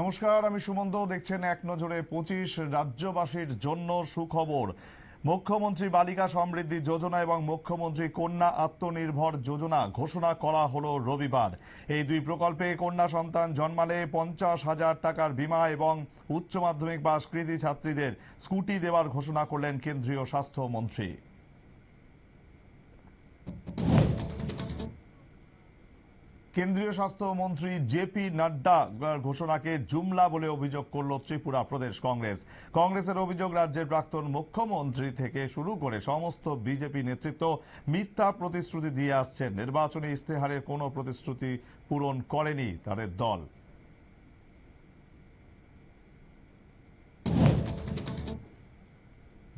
নমস্কার, আমি সুমন্ত। দেখছেন এক নজরে পঁচিশ রাজ্যবাসীর জন্য সুখবর। মুখ্যমন্ত্রী বালিকা সমৃদ্ধি যোজনা এবং মুখ্যমন্ত্রী কন্যা আত্মনির্ভর যোজনা ঘোষণা করা হল রবিবার। এই দুই প্রকল্পে কন্যা সন্তান জন্মালে পঞ্চাশ হাজার টাকার বীমা এবং উচ্চ মাধ্যমিক পাশ কৃতি ছাত্রীদের স্কুটি দেওয়ার ঘোষণা করলেন কেন্দ্রীয় স্বাস্থ্যমন্ত্রী কেন্দ্রীয় স্বাস্থ্যমন্ত্রী জেপি নাড্ডা ঘোষণাকে জুমলা বলে অভিযোগ করল ত্রিপুরা প্রদেশ কংগ্রেস। কংগ্রেসের অভিযোগ রাজ্যের প্রাক্তন মুখ্যমন্ত্রী থেকে শুরু করে সমস্ত বিজেপি নেতৃত্ব মিথ্যা প্রতিশ্রুতি দিয়ে আসছেন। নির্বাচনী ইস্তেহারের কোনো প্রতিশ্রুতি পূরণ করেনি তাদের দল।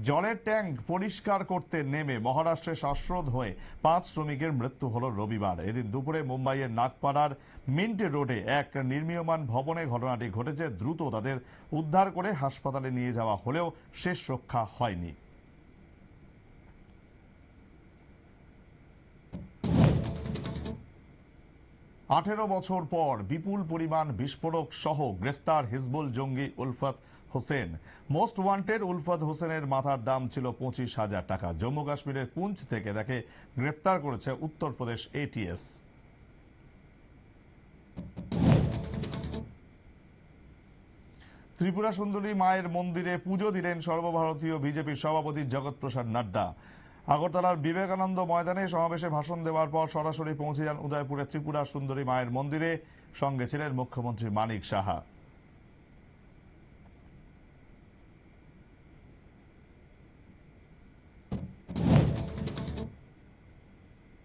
জলের ট্যাঙ্ক পরিষ্কার করতে নেমে মহারাষ্ট্রে শ্বাসরোধ হয়ে পাঁচ শ্রমিকের মৃত্যু হল রবিবার। এদিন দুপুরে মুম্বাইয়ের নাগপাড়ার মিন্ট রোডে এক নির্মীয়মান ভবনে ঘটনাটি ঘটেছে। দ্রুত তাদের উদ্ধার করে হাসপাতালে নিয়ে যাওয়া হলেও শেষ রক্ষা হয়নি। আঠেরো বছর পর বিপুল পরিমাণ বিস্ফোরক সহ গ্রেফতার হিজবুল জঙ্গি উলফত হোসেন। মোস্ট ওয়ান্টেড উলফত হোসেনের মাথার দাম ছিল পঁচিশ হাজার টাকা। জম্মু কাশ্মীরের পুঞ্চ থেকে তাকে গ্রেফতার করেছে উত্তরপ্রদেশ এটিএস ত্রিপুরা সুন্দরী মায়ের মন্দিরে পুজো দিলেন সর্বভারতীয় বিজেপির সভাপতি জগৎ প্রসাদ নাড্ডা। আগরতলার বিবেকানন্দ ময়দানে সমাবেশে ভাষণ দেওয়ার পর সরাসরি পৌঁছে যান উদয়পুরের ত্রিপুরা সুন্দরী মায়ের মন্দিরে। সঙ্গে ছিলেন মুখ্যমন্ত্রী মানিক সাহা।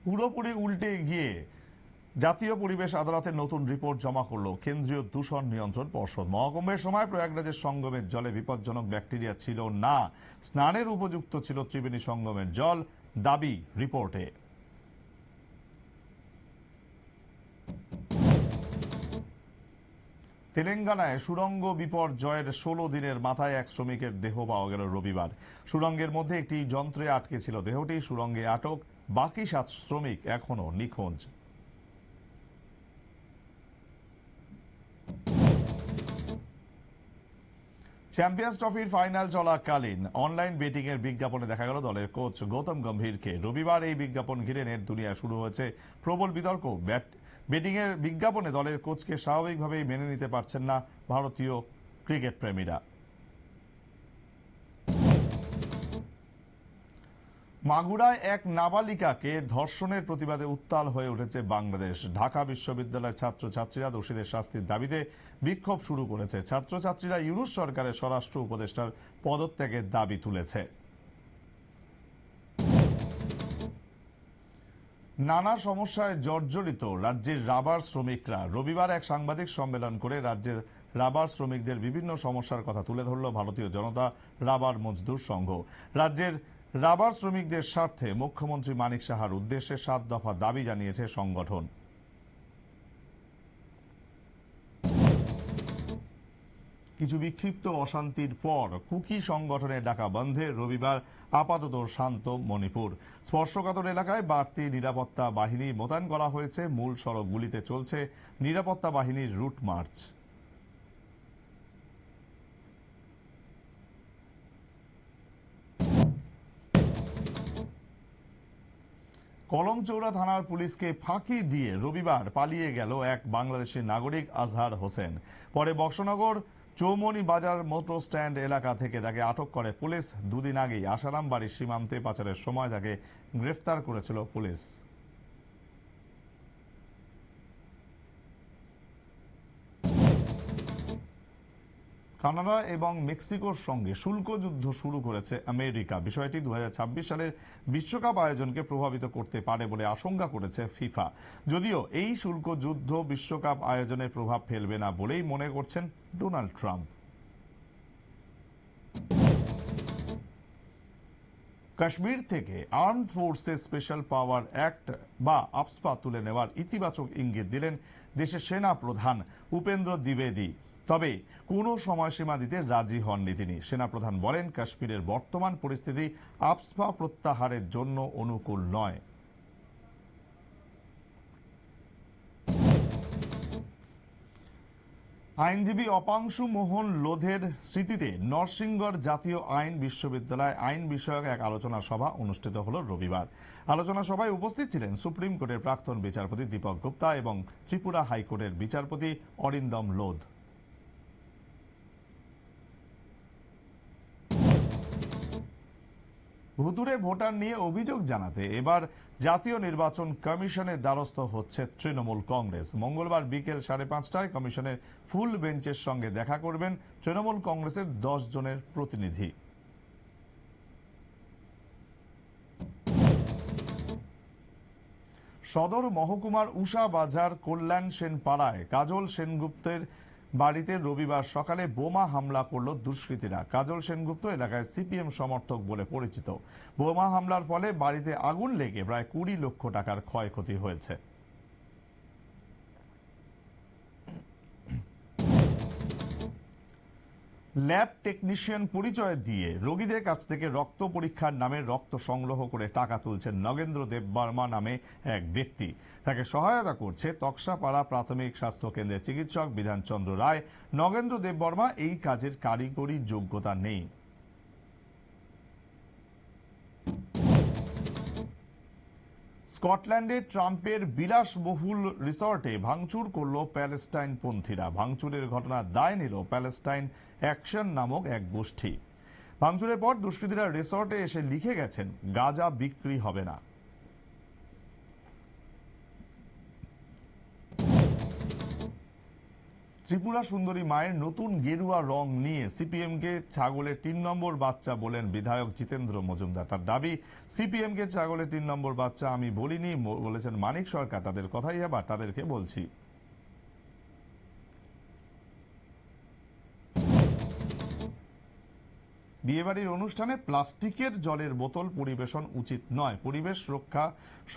পুরোপুরি উল্টে গিয়ে জাতীয় পরিবেশ আদালতের নতুন রিপোর্ট জমা করল কেন্দ্রীয় দূষণ নিয়ন্ত্রণ পর্ষদ। মহাকুম্ভের সময় প্রয়াগরাজের সঙ্গমের জলে বিপজ্জনক ব্যাকটেরিয়া ছিল না। স্নানের উপযুক্ত ছিল ত্রিবেণী সঙ্গমের জল। দাবি রিপোর্টে। তেলেঙ্গানায় সুরঙ্গ বিপর্যয়ের ষোলো দিনের মাথায় এক শ্রমিকের দেহ পাওয়া গেল রবিবার। সুরঙ্গের মধ্যে একটি যন্ত্রে আটকে ছিল দেহটি। সুরঙ্গে আটক বাকি সাত শ্রমিক এখনও নিখোঁজ। চ্যাম্পিয়ন্স ট্রফির ফাইনাল চলাকালীন অনলাইন বেটিং এর বিজ্ঞাপনে দেখা গেল দলের কোচ গৌতম গম্ভীরকে। রবিবার এই বিজ্ঞাপন ঘিরে নেট দুনিয়া শুরু হয়েছে। প্রবল বিতর্ক। বেটিং এর বিজ্ঞাপনে দলের কোচকে স্বাভাবিকভাবেই মেনে নিতে পারছেন না ভারতীয় ক্রিকেট প্রেমীরা। মাগুরায় এক নাবালিকাকে ধর্ষণের প্রতিবাদে উত্তাল হয়ে উঠেছে বাংলাদেশ। ঢাকা বিশ্ববিদ্যালয়ের ছাত্রছাত্রীরা দোষীদের শাস্তির দাবিতে বিক্ষোভ শুরু করেছে। ছাত্রছাত্রীরা ইউনুস সরকারের স্বরাষ্ট্র উপদেষ্টার পদত্যাগের দাবি তুলেছে। নানা সমস্যায় জর্জরিত রাজ্যের রাবার শ্রমিকরা। রবিবার এক সাংবাদিক সম্মেলন করে রাজ্যের রাবার শ্রমিকদের বিভিন্ন সমস্যার কথা তুলে ধরল ভারতীয় জনতা রাবার মজদুর সংঘ। রাজ্যের রাবার শ্রমিকদের স্বার্থে মুখ্যমন্ত্রী মানিক সাহার উদ্দেশ্যে সাত দফা দাবি জানিয়েছে সংগঠন। কিছু বিক্ষিপ্ত অশান্তির পর কুকি সংগঠনের ডাকা বন্ধে রবিবার আপাতত শান্ত মণিপুর। স্পর্শকাতর এলাকায় বাড়তি নিরাপত্তা বাহিনী মোতায়েন করা হয়েছে। মূল সড়কগুলিতে চলছে নিরাপত্তা বাহিনীর রুট মার্চ। কলমচৌড়া থানার পুলিশকে ফাঁকি দিয়ে রবিবার পালিয়ে গেল এক বাংলাদেশি নাগরিক, আজহার হোসেন। পরে বক্সনগর চৌমনি বাজার মোটর স্ট্যান্ড এলাকা থেকে তাকে আটক করে পুলিশ। দুদিন আগেই আসারাম বাড়ির সীমান্তে পাচারের সময় তাকে গ্রেফতার করেছিল পুলিশ। কানাডা এবং মেক্সিকোর সঙ্গে শুল্ক যুদ্ধ শুরু করেছে আমেরিকা। বিষয়টি দু হাজার ছাব্বিশ সালের বিশ্বকাপ আয়োজনকে প্রভাবিত করতে পারে বলে আশঙ্কা করেছে ফিফা। যদিও এই শুল্ক যুদ্ধ বিশ্বকাপ আয়োজনে প্রভাব ফেলবে না বলেই মনে করছেন ডোনাল্ড ট্রাম্প। কাশ্মীর থেকে arm forces special power act বা আফসপা তুলে নেওয়ার ইতিবাচক ইঙ্গিত দিলেন দেশের সেনা প্রধান উপেন্দ্র দ্বিবেদী। তবে কোনো সময়সীমা দিতে রাজি হননি তিনি। সেনাপ্রধান বলেন, কাশ্মীরের বর্তমান পরিস্থিতি আফসপা প্রত্যাহারের জন্য অনুকূল নয়। আইনজীবী অপাংশু মোহন লোধের স্মৃতিতে নরসিংগড় জাতীয় আইন বিশ্ববিদ্যালয় আইন বিষয়ক এক আলোচনা সভা অনুষ্ঠিত হল রবিবার। আলোচনা সভায় উপস্থিত ছিলেন সুপ্রিম কোর্টের প্রাক্তন বিচারপতি দীপক গুপ্তা এবং ত্রিপুরা হাইকোর্টের বিচারপতি অরিন্দম লোধ। ভুতুরে ভোটার নিয়ে অভিযোগ জানাতে এবার জাতীয় নির্বাচন কমিশনের দ্বারস্থ হচ্ছে তৃণমূল কংগ্রেস। মঙ্গলবার বিকেল সাড়ে পাঁচটায় কমিশনের ফুল বেঞ্চের সঙ্গে দেখা করবেন তৃণমূল কংগ্রেসের দশ জনের প্রতিনিধি। সদর মহকুমার উষা বাজার কল্যাণ সেন পাড়ায় কাজল সেনগুপ্তের বাড়িতে রবিবার সকালে বোমা হামলা করল দুষ্কৃতীরা। কাজল সেনগুপ্ত এলাকায় সিপিএম সমর্থক বলে পরিচিত। বোমা হামলার ফলে বাড়িতে আগুন লেগে প্রায় কুড়ি লক্ষ টাকার ক্ষয়ক্ষতি হয়েছে। ল্যাব টেকনিশিয়ান পরিচয় দিয়ে রোগীদের কাছ থেকে রক্ত পরীক্ষার নামে রক্ত সংগ্রহ করে টাকা তুলছেন নগেন্দ্র দেব বর্মা নামে এক ব্যক্তি। তাকে সহায়তা করছে তকসাপাড়া প্রাথমিক স্বাস্থ্য কেন্দ্রের চিকিৎসক বিধানচন্দ্র রায়। নগেন্দ্র দেব বর্মা এই কাজের কারিগরি যোগ্যতা নেই। স্কটল্যান্ডে ট্রাম্পের বিলাসবহুল রিসর্টে ভাঙচুর করল প্যালেস্টাইন পন্থীরা ভাঙচুরের ঘটনার দায় নিল প্যালেস্টাইন অ্যাকশন নামক এক গোষ্ঠী। ভাঙচুরের পর দুষ্কৃতীরা রিসর্টে এসে লিখে গেছেন, গাজা বিক্রি হবে না। ত্রিপুরা সুন্দরী মায়ের নতুন গেরুয়া রং নিয়ে সিপিএম কে ছাগলের তিন নম্বর বাচ্চা বলেন বিধায়ক জিতেন্দ্র মজুমদার। তার দাবি সিপিএম কে ছাগলের তিন নম্বর বাচ্চা আমি বলিনি বলেছেন মানিক সরকার। তাদের কথাই আবার তাদেরকে বলছি। বিয়েবাড়ির অনুষ্ঠানে প্লাস্টিকের জলের বোতল পরিবেশন উচিত নয়। পরিবেশ রক্ষা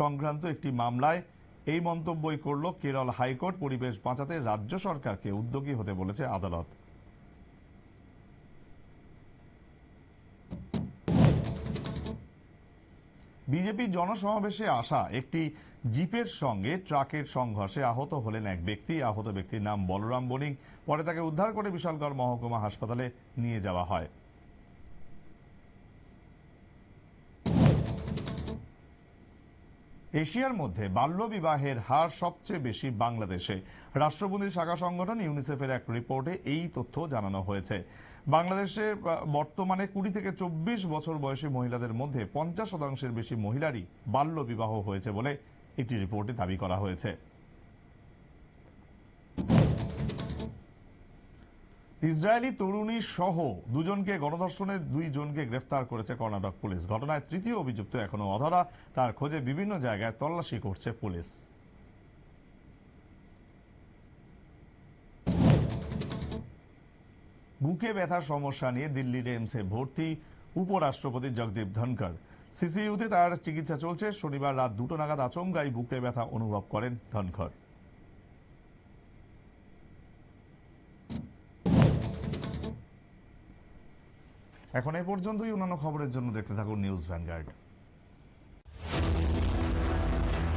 সংক্রান্ত একটি মামলায় এই মন্তব্যই করল কেরল হাইকোর্ট পরিবেশ বাঁচাতে রাজ্য সরকারকে উদ্যোগী হতে বলেছে আদালত। বিজেপি জনসমাবেশে আসা একটি জিপের সঙ্গে ট্রাকের সংঘর্ষে আহত হলেন এক ব্যক্তি। আহত ব্যক্তির নাম বলরাম বণিক। পরে তাকে উদ্ধার করে বিশালগড় মহকুমা হাসপাতালে নিয়ে যাওয়া হয়। এশিয়ার মধ্যে বাল্যবিবাহের হার সবচেয়ে বেশি বাংলাদেশে। রাষ্ট্রপতি শাখা সংগঠন ইউনিসেফের এক রিপোর্টে এই তথ্য জানানো হয়েছে। বাংলাদেশে বর্তমানে কুড়ি থেকে চব্বিশ বছর বয়সী মহিলাদের মধ্যে পঞ্চাশ শতাংশের বেশি মহিলারই বাল্যবিবাহ হয়েছে বলে একটি রিপোর্টে দাবি করা হয়েছে। ইসরায়েলি তরুণী সহ দুজনকে গণধর্ষণের দুইজনকে গ্রেফতার করেছে কর্ণাটক পুলিশ। ঘটনায় তৃতীয় অভিযুক্ত এখনও অধরা। তার খোঁজে বিভিন্ন জায়গায় তল্লাশি করছে পুলিশ। বুকে ব্যথার সমস্যা নিয়ে দিল্লির এইমসে ভর্তি উপরাষ্ট্রপতি জগদীপ ধনকর সিসিইউতে তার চিকিৎসা চলছে। শনিবার রাত দুটো নাগাদ আচমকাই বুকে ব্যথা অনুভব করেন ধনখর এখন এ পর্যন্তই অন্যান্য খবরের জন্য দেখতে থাকুন নিউজ ভ্যানগার্ড।